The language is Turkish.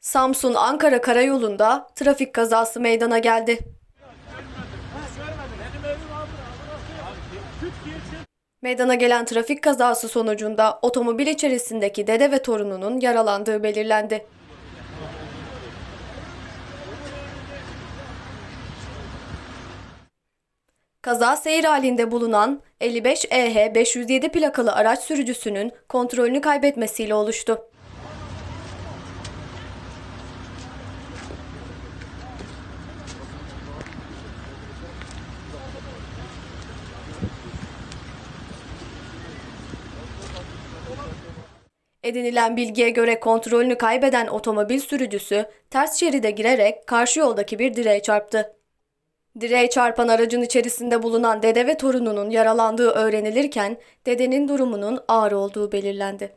Samsun-Ankara karayolunda trafik kazası meydana geldi. Meydana gelen trafik kazası sonucunda otomobil içerisindeki dede ve torununun yaralandığı belirlendi. Kaza seyir halinde bulunan 55 EH 507 plakalı araç sürücüsünün kontrolünü kaybetmesiyle oluştu. Edinilen bilgiye göre kontrolünü kaybeden otomobil sürücüsü ters şeride girerek karşı yoldaki bir direğe çarptı. Direğe çarpan aracın içerisinde bulunan dede ve torununun yaralandığı öğrenilirken dedenin durumunun ağır olduğu belirlendi.